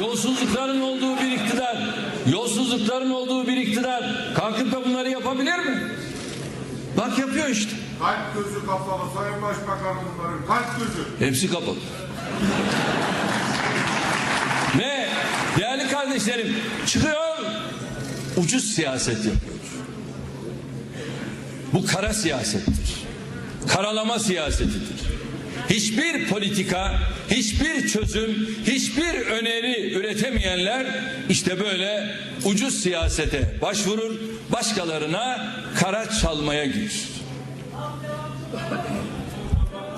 yolsuzlukların olduğu bir iktidar, yolsuzlukların olduğu bir iktidar kalkıp da bunları yapabilir mi? Bak yapıyor işte. Kalp gözü kapalı Sayın Başbakanım bunların kalp gözü. Hepsi kapalı. Ve değerli kardeşlerim çıkıyor ucuz siyaset yapıyor. Bu kara siyasettir. Karalama siyasetidir. Hiçbir politika, hiçbir çözüm, hiçbir öneri üretemeyenler işte böyle ucuz siyasete başvurur, başkalarına kara çalmaya girişir.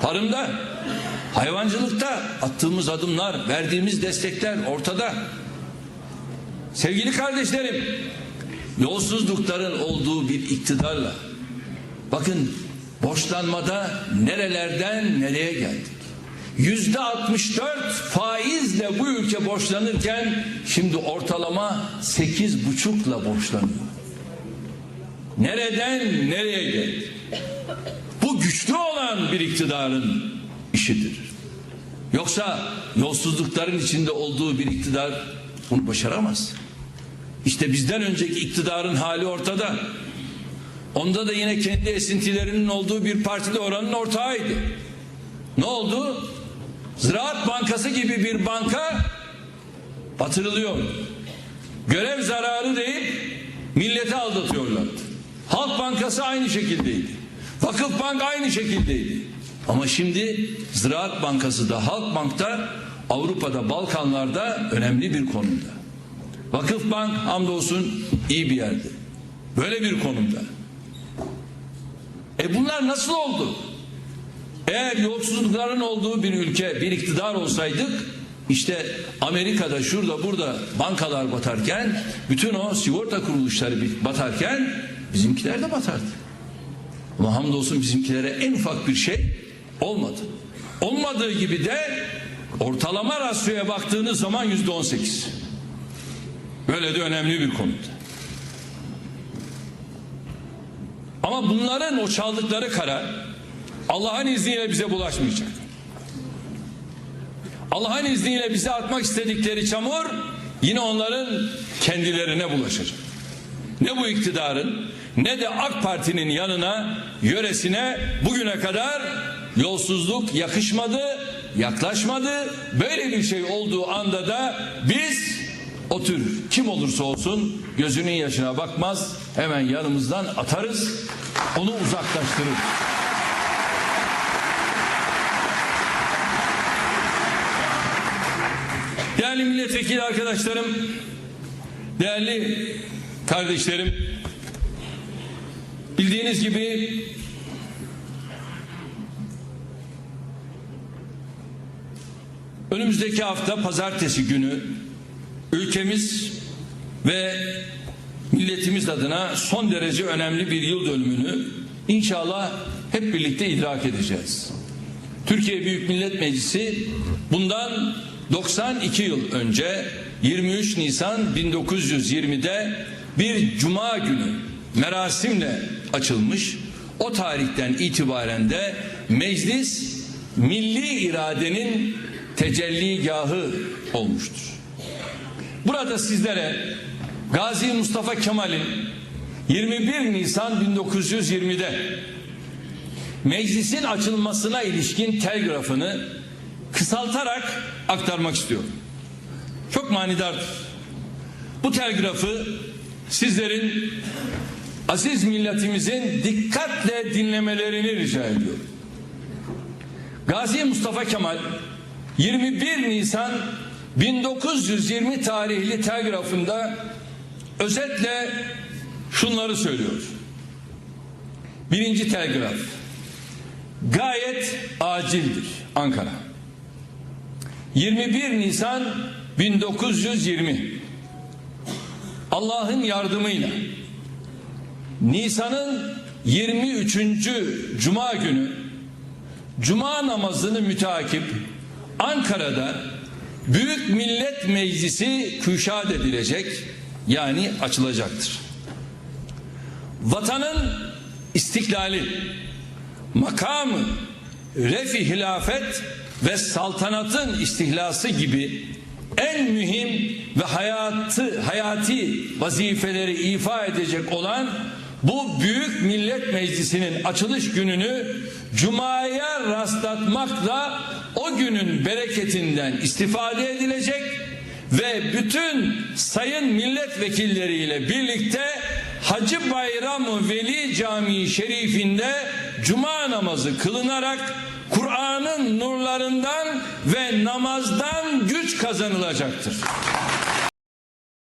Tarımda, hayvancılıkta attığımız adımlar, verdiğimiz destekler ortada. Sevgili kardeşlerim, yolsuzlukların olduğu bir iktidarla bakın borçlanmada nerelerden nereye geldik? Yüzde 64 faizle bu ülke borçlanırken şimdi ortalama sekiz buçukla borçlanıyor. Nereden nereye geldik? Bu güçlü olan bir iktidarın işidir. Yoksa yolsuzlukların içinde olduğu bir iktidar bunu başaramaz. İşte bizden önceki iktidarın hali ortada. Onda da yine kendi esintilerinin olduğu bir partide oranın ortağıydı. Ne oldu? Ziraat Bankası gibi bir banka batırılıyor. Görev zararı deyip milleti aldatıyorlardı. Halk Bankası aynı şekildeydi. Vakıf Bank aynı şekildeydi. Ama şimdi Ziraat Bankası da Halk Bank'ta Avrupa'da Balkanlarda önemli bir konumda. Vakıf Bank hamdolsun iyi bir yerde. Böyle bir konumda. E bunlar nasıl oldu? Eğer yolsuzlukların olduğu bir ülke, bir iktidar olsaydık işte Amerika'da şurada burada bankalar batarken bütün o sigorta kuruluşları batarken bizimkiler de batardı. Ama hamdolsun bizimkilere en ufak bir şey olmadı. Olmadığı gibi de ortalama rasyoya baktığınız zaman yüzde on sekiz. Böyle de önemli bir konuda. Ama bunların o çaldıkları karar Allah'ın izniyle bize bulaşmayacak. Allah'ın izniyle bize atmak istedikleri çamur yine onların kendilerine bulaşacak. Ne bu iktidarın ne de AK Parti'nin yanına, yöresine bugüne kadar yolsuzluk yakışmadı, yaklaşmadı. Böyle bir şey olduğu anda da biz o tür kim olursa olsun gözünün yaşına bakmaz, hemen yanımızdan atarız, onu uzaklaştırır. Değerli milletvekili arkadaşlarım, değerli kardeşlerim, bildiğiniz gibi önümüzdeki hafta pazartesi günü ülkemiz ve milletimiz adına son derece önemli bir yıl dönümünü inşallah hep birlikte idrak edeceğiz. Türkiye Büyük Millet Meclisi bundan 92 yıl önce 23 Nisan 1920'de bir cuma günü merasimle açılmış. O tarihten itibaren de meclis milli iradenin tecelligahı olmuştur. Burada sizlere Gazi Mustafa Kemal'in 21 Nisan 1920'de meclisin açılmasına ilişkin telgrafını kısaltarak aktarmak istiyorum. Çok manidardır. Bu telgrafı sizlerin aziz milletimizin dikkatle dinlemelerini rica ediyorum. Gazi Mustafa Kemal 21 Nisan 1920 tarihli telgrafında özetle şunları söylüyor. Birinci telgraf gayet acildir Ankara. 21 Nisan 1920 Allah'ın yardımıyla Nisan'ın 23. Cuma günü Cuma namazını mütakip Ankara'da Büyük Millet Meclisi küşad edilecek yani açılacaktır. Vatanın istiklali, makamı, refi hilafet ve saltanatın istihlası gibi en mühim ve hayatı hayati vazifeleri ifa edecek olan bu büyük millet meclisinin açılış gününü cumaya rastlatmakla o günün bereketinden istifade edilecek ve bütün sayın milletvekilleriyle birlikte Hacı Bayramı Veli Camii Şerifinde cuma namazı kılınarak Kur'an'ın nurlarından ve namazdan güç kazanılacaktır.